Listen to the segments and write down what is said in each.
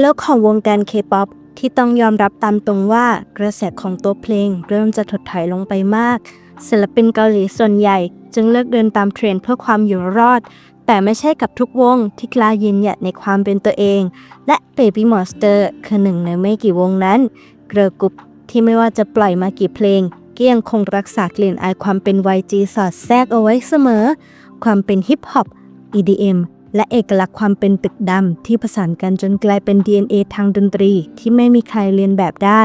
โลกของวงการเคป๊อปที่ต้องยอมรับตามตรงว่ากระแสของตัวเพลงเริ่มจะถดถอยลงไปมาก ศิลปินเกาหลีส่วนใหญ่ จึงเลือกเดินตามเทรนด์เพื่อความอยู่รอด แต่ไม่ใช่กับทุกวงที่กล้ายืนหยัดในความเป็นตัวเอง และ Baby Monster คือหนึ่งในไม่กี่วงนั้น เกรกรุ๊ปที่ไม่ว่าจะปล่อยมากี่เพลงก็ยังคงรักษากลิ่นอายความเป็น YG สอดแทรกเอาไว้เสมอ ความเป็นฮิปฮอป EDM และเอกลักษณ์ความเป็นตึกดำที่ผสานกันจนกลายเป็น DNA ทางดนตรีที่ไม่มีใครเรียนแบบได้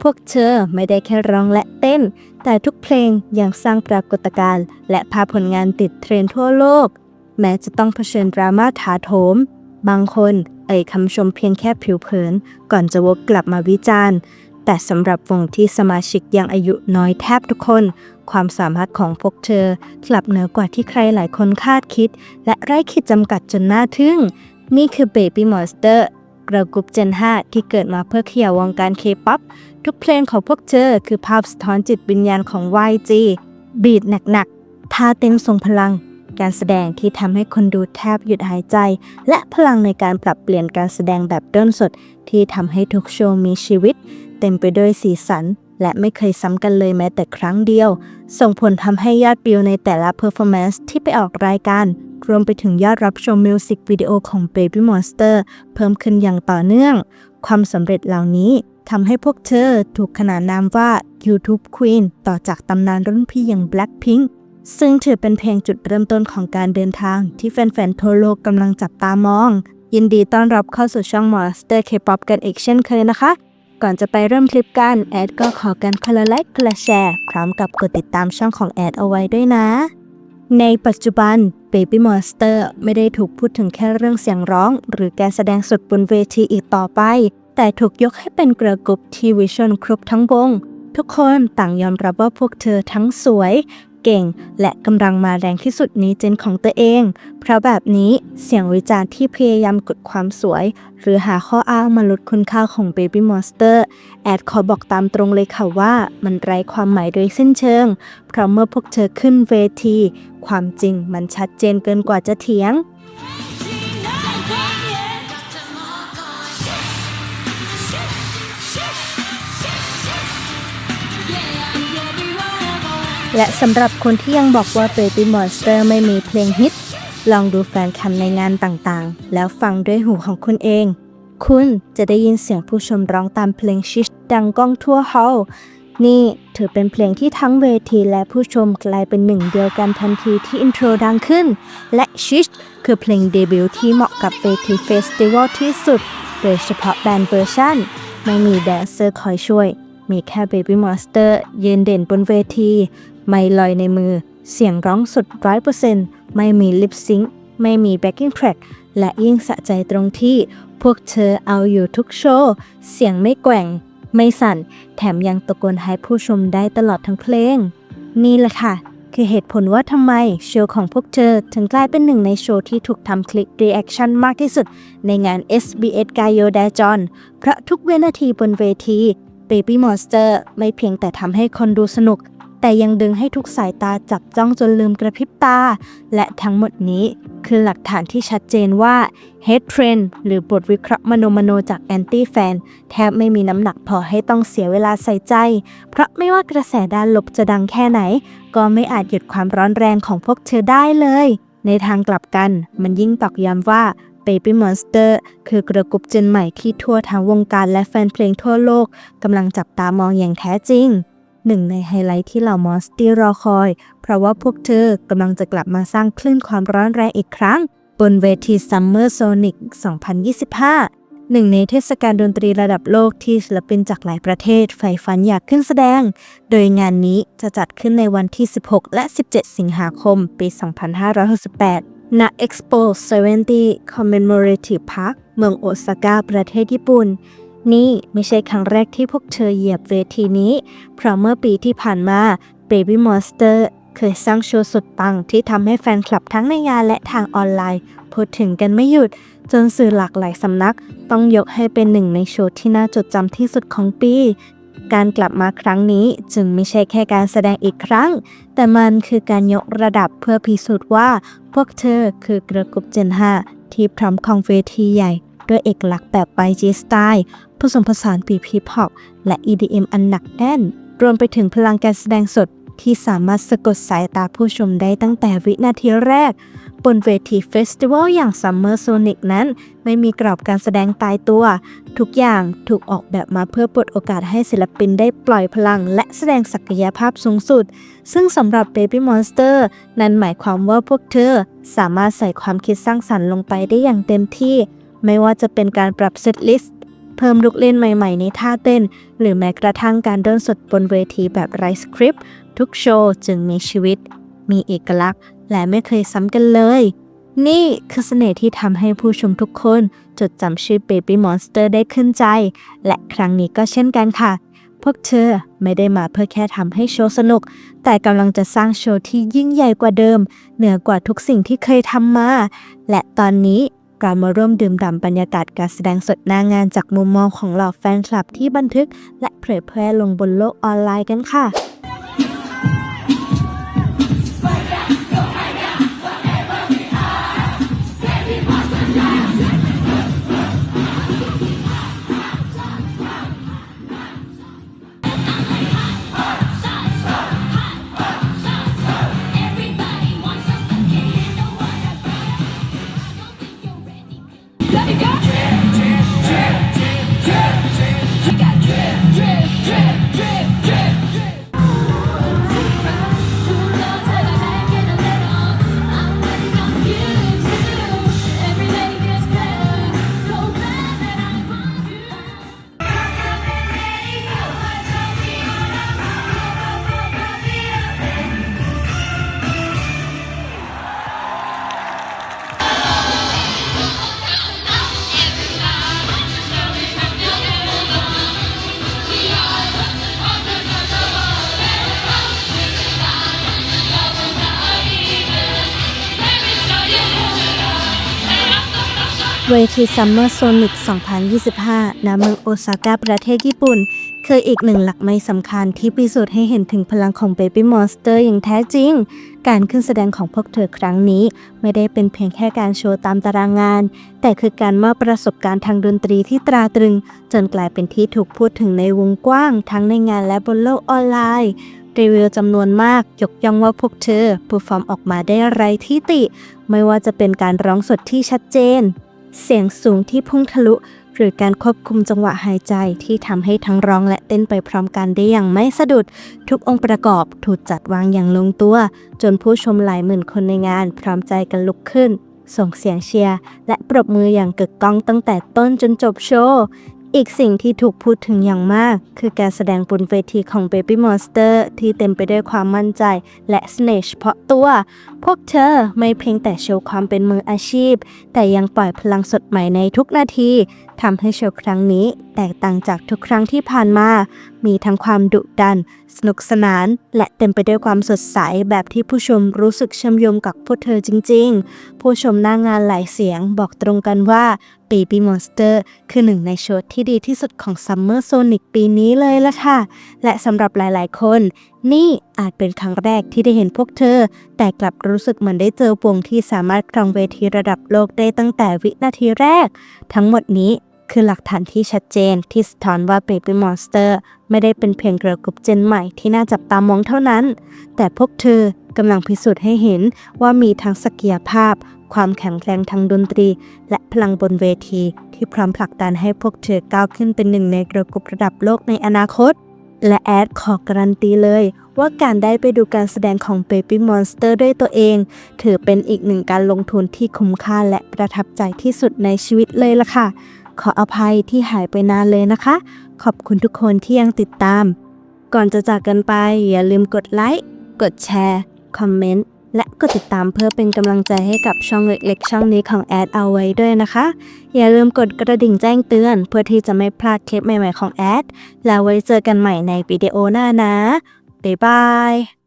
พวกเธอไม่ได้แค่ร้องและเต้น แต่ทุกเพลงยังสร้างปรากฏการณ์ และพาผลงานติดเทรนทั่วโลก แม้จะต้องเผชิญดราม่าถาโถม บางคนเอ่ยคำชมเพียงแค่ผิวเผิน ก่อนจะวกกลับมาวิจารณ์ แต่สำหรับวงที่สมาชิกยังอายุน้อยแทบทุกคน ความสามารถของพวกเธอกลับเหนือกว่าที่ใครหลายคนคาดคิด และไร้ขีดจำกัดจนน่าทึ่ง นี่คือ Baby Monster กระกรุ๊ปเจน 5 ที่เกิดมาเพื่อเขี่ยววงการเคป๊อปทุกเพลงของพวกเธอคือภาพสะท้อนจิตวิญญาณของ YG บีดหนักๆท่าเต้นทรงพลัง การแสดงที่ทำให้คนดูแทบหยุดหายใจ และพลังในการปรับเปลี่ยนการแสดงแบบด้นสด ที่ทำให้ทุกโชว์มีชีวิต เต็มไปด้วยสีสัน และไม่เคยซ้ำกันเลยแม้แต่ครั้งเดียว ส่งผลทำให้ยอดวิวในแต่ละเพอร์ฟอร์แมนซ์ที่ไปออกรายการ รวมไปถึงยอดรับชมมิวสิกวิดีโอของ Baby Monster เพิ่มขึ้นอย่างต่อเนื่อง ความสำเร็จเหล่านี้ทำให้พวกเธอถูกขนานนามว่า YouTube Queen ต่อจากตำนานรุ่นพี่อย่าง Blackpink ซึ่งถือเป็นเพลงจุดเริ่มต้นของการเดินทางที่แฟนๆทั่วโลกกำลังจับตามอง ยินดีต้อนรับเข้าสู่ช่อง Monster K-pop กันอีกเช่นเคยนะคะ ก่อนจะไปเริ่มคลิปกัน แอดก็ขอกันคนละไลค์คนละแชร์ พร้อมกับกดติดตามช่องของแอดเอาไว้ด้วยนะ ในปัจจุบัน Baby Monster ไม่ได้ถูกพูดถึงแค่เรื่องเสียงร้อง หรือการแสดงสดบนเวทีอีกต่อไป แต่ถูกยกให้เป็นเกระกรุ๊ปที่วิชวลครบทั้งวงทุกคนต่างยอมรับว่าพวกเธอทั้งสวย เก่ง และกำลังมาแรงที่สุดนี้เจนของตัวเอง เพราะแบบนี้เสียงวิจารณ์ที่พยายามกดความสวย หรือหาข้ออ้างมาลดคุณค่าของ Baby Monster แอดขอบอกตามตรงเลยค่ะว่ามันไร้ความหมายโดยเส้นเชิง เพราะเมื่อพวกเธอขึ้นเวที ความจริงมันชัดเจนเกินกว่าจะเถียง และสำหรับคนที่ยังบอกว่า Baby Monster ไม่มีเพลงฮิต ลองดูแฟนคำในงานต่างๆ แล้วฟังด้วยหูของคุณเอง คุณจะได้ยินเสียงผู้ชมร้องตามเพลงชิชดังก้องทั่วฮอลล์นี่ถือเป็นเพลงที่ทั้งเวทีและผู้ชมกลายเป็นหนึ่งเดียวกันทันทีที่อินโทรดังขึ้น และชิชคือเพลงเดบิวต์ที่เหมาะกับเวทีเฟสติวัลที่สุด โดยเฉพาะแบนด์เวอร์ชันไม่มีแดนเซอร์คอยช่วย มีแค่ Baby Monster ยืนเด่นบนเวที ไม่ลอยในมือ เสียงร้องสดร้อยเปอร์เซ็นต์ไม่มีลิปซิงค์ไม่มีแบ็กกิ้งแทร็กและยิ่งสะใจตรงที่ พวกเธอเอาอยู่ทุกโชว์ เสียงไม่แกว่ง ไม่สั่น แถมยังตะโกนให้ผู้ชมได้ตลอดทั้งเพลง นี่แหละค่ะ คือเหตุผลว่าทำไมโชว์ของพวกเธอ ถึงกลายเป็นหนึ่งในโชว์ที่ถูกทำคลิกรีแอคชั่นมากที่สุด ในงาน SBS g a y o d a j o n เพราะทุกวินาทีบนเวที Baby Monster ไม่เพียงแต่ทำให้คนดูสนุก แต่ยังดึงให้ทุกสายตาจับจ้องจนลืมกระพริบตา และทั้งหมดนี้คือหลักฐานที่ชัดเจนว่า Hate Trend หรือบทวิเคราะห์มโนมโนจากแอนตี้แฟนแทบไม่มีน้ำหนักพอให้ต้องเสียเวลาใส่ใจ เพราะไม่ว่ากระแสด้านลบจะดังแค่ไหน ก็ไม่อาจหยุดความร้อนแรงของพวกเธอได้เลย ในทางกลับกัน มันยิ่งตอกย้ำว่า Baby Monster คือกระกุบเจนใหม่ที่ทั่วทั้งวงการและแฟนเพลงทั่วโลกกำลังจับตามองอย่างแท้จริง หนึ่งในไฮไลท์ที่เหล่ามอสตี้รอคอย เพราะว่าพวกเธอกำลังจะกลับมาสร้างคลื่นความร้อนแรงอีกครั้ง บนเวที Summer Sonic 2025 หนึ่งในเทศกาลดนตรีระดับโลกที่ศิลปินจากหลายประเทศใฝ่ฝันอยากขึ้นแสดง โดยงานนี้จะจัดขึ้นในวันที่ 16 และ 17 สิงหาคม ปี 2568ณ Expo 70 Commemorative Park เมืองโอซาก้า ประเทศญี่ปุ่น นี่ไม่ใช่ครั้งแรกที่พวกเธอเหยียบเวทีนี้ เพราะเมื่อปีที่ผ่านมา Baby Monster เคยสร้างโชว์สุดปังที่ทำให้แฟนคลับทั้งในงานและทางออนไลน์ พูดถึงกันไม่หยุด จนสื่อหลากหลายสำนัก ต้องยกให้เป็นหนึ่งในโชว์ที่น่าจดจำที่สุดของปี การกลับมาครั้งนี้จึงไม่ใช่แค่การแสดงอีกครั้ง แต่มันคือการยกระดับเพื่อพิสูจน์ว่า พวกเธอคือกระกุบเจน5ที่พร้อมของเวทีใหญ่ ด้วยเอกลักษณ์แบบ YG สไตล์ผสมผสานปีพีพอปและ EDM อันหนักแน่น รวมไปถึงพลังการแสดงสดที่สามารถสะกดสายตาผู้ชมได้ตั้งแต่วินาทีแรก บนเวทีเฟสติวัลอย่าง Summer Sonic นั้น ไม่มีกรอบการแสดงตายตัว ทุกอย่างถูกออกแบบมาเพื่อเปิดโอกาสให้ศิลปินได้ปล่อยพลัง และแสดงศักยภาพสูงสุด ซึ่งสำหรับ Baby Monster นั้นหมายความว่าพวกเธอ สามารถใส่ความคิดสร้างสรรค์ลงไปได้อย่างเต็มที่ ไม่ว่าจะเป็นการปรับเซตลิสต์เพิ่มลูกเล่นใหม่ๆ ในท่าเต้น หรือแม้กระทั่งการเดินสดบนเวทีแบบไร้สคริปต์ทุกโชว์จึงมีชีวิต มีเอกลักษณ์ และไม่เคยซ้ำกันเลย นี่คือเสน่ห์ที่ทำให้ผู้ชมทุกคน จดจำชื่อ Baby Monster ได้ขึ้นใจ และครั้งนี้ก็เช่นกันค่ะ พวกเธอไม่ได้มาเพื่อแค่ทำให้โชว์สนุก แต่กำลังจะสร้างโชว์ที่ยิ่งใหญ่กว่าเดิม เหนือกว่าทุกสิ่งที่เคยทำมา และตอนนี้ การมาร่วมดื่มด่ำบรรยากาศการแสดงสดหน้างานจากมุมมองของเหล่าแฟนคลับที่บันทึก และเผยแพร่ลงบนโลกออนไลน์กันค่ะ เวที Summer Sonic 2025 ณ เมืองโอซาก้าประเทศญี่ปุ่น คืออีกหนึ่งหลักไม้สำคัญที่พิสูจน์ให้เห็นถึงพลังของ Baby Monster อย่างแท้จริง การขึ้นแสดงของพวกเธอครั้งนี้ ไม่ได้เป็นเพียงแค่การโชว์ตามตารางงาน แต่คือการมอบประสบการณ์ทางดนตรีที่ตราตรึง จนกลายเป็นที่ถูกพูดถึงในวงกว้าง ทั้งในงานและบนโลกออนไลน์รีวิวจำนวนมาก ยกย่องว่าพวกเธอเพอร์ฟอร์มออกมาได้ไรที่ติ ไม่ว่าจะเป็นการร้องสดที่ชัดเจน เสียงสูงที่พุ่งทะลุ หรือการควบคุมจังหวะหายใจที่ทำให้ทั้งร้องและเต้นไปพร้อมกันได้อย่างไม่สะดุด ทุกองค์ประกอบถูกจัดวางอย่างลงตัว จนผู้ชมหลายหมื่นคนในงานพร้อมใจกันลุกขึ้น ส่งเสียงเชียร์และปรบมืออย่างกึกก้องตั้งแต่ต้นจนจบโชว์ อีกสิ่งที่ถูกพูดถึงอย่างมาก คือการแสดงบนเวทีของ Baby Monster ที่เต็มไปด้วยความมั่นใจ และสเนชเฉพาะตัว พวกเธอไม่เพียงแต่โชว์ความเป็นมืออาชีพ แต่ยังปล่อยพลังสดใหม่ในทุกนาทีทำให้โชว์ครั้งนี้ แตกต่างจากทุกครั้งที่ผ่านมามีทั้งความดุดัน สนุกสนาน และเต็มไปด้วยความสดใส แบบที่ผู้ชมรู้สึกเชื่อมโยงกับพวกเธอจริง ๆ ผู้ชมหน้างงานหลายเสียงบอกตรงกันว่า Baby Monster คือหนึ่งในโชว์ที่ดีที่สุดของ Summer Sonic ปีนี้เลยละค่ะ และสำหรับหลายๆ คน นี่อาจเป็นครั้งแรกที่ได้เห็นพวกเธอ แต่กลับรู้สึกเหมือนได้เจอวงที่สามารถครองเวทีระดับโลกได้ตั้งแต่วินาทีแรก ทั้งหมดนี้ คือหลักฐานที่ชัดเจนที่สะท้อนว่า Baby Monster ไม่ได้เป็นเพียงเกิร์ลกรุ๊ปเจนใหม่ที่น่าจับตามองเท่านั้น แต่พวกเธอกำลังพิสูจน์ให้เห็นว่ามีทั้งศักยภาพ ความแข็งแกร่งทางดนตรี และพลังบนเวที ที่พร้อมผลักดันให้พวกเธอก้าวขึ้นเป็นหนึ่งในเกิร์ลกรุ๊ประดับโลกในอนาคต และแอดขอการันตีเลย ว่าการได้ไปดูการแสดงของ Baby Monster ด้วยตัวเอง ถือเป็นอีกหนึ่งการลงทุนที่คุ้มค่าและประทับใจที่สุดในชีวิตเลยล่ะค่ะ ขออภัยที่หายไปนานเลยนะคะ ขอบคุณทุกคนที่ยังติดตาม ก่อนจะจากกันไปอย่าลืมกดไลค์ กดแชร์ คอมเมนต์ และกดติดตามเพื่อเป็นกำลังใจให้กับช่องเล็กๆ ช่องนี้ของแอดเอาไว้ด้วยนะคะ อย่าลืมกดกระดิ่งแจ้งเตือน เพื่อที่จะไม่พลาดคลิปใหม่ๆของแอด แล้วไว้เจอกันใหม่ในวิดีโอหน้านะ บ๊ายบาย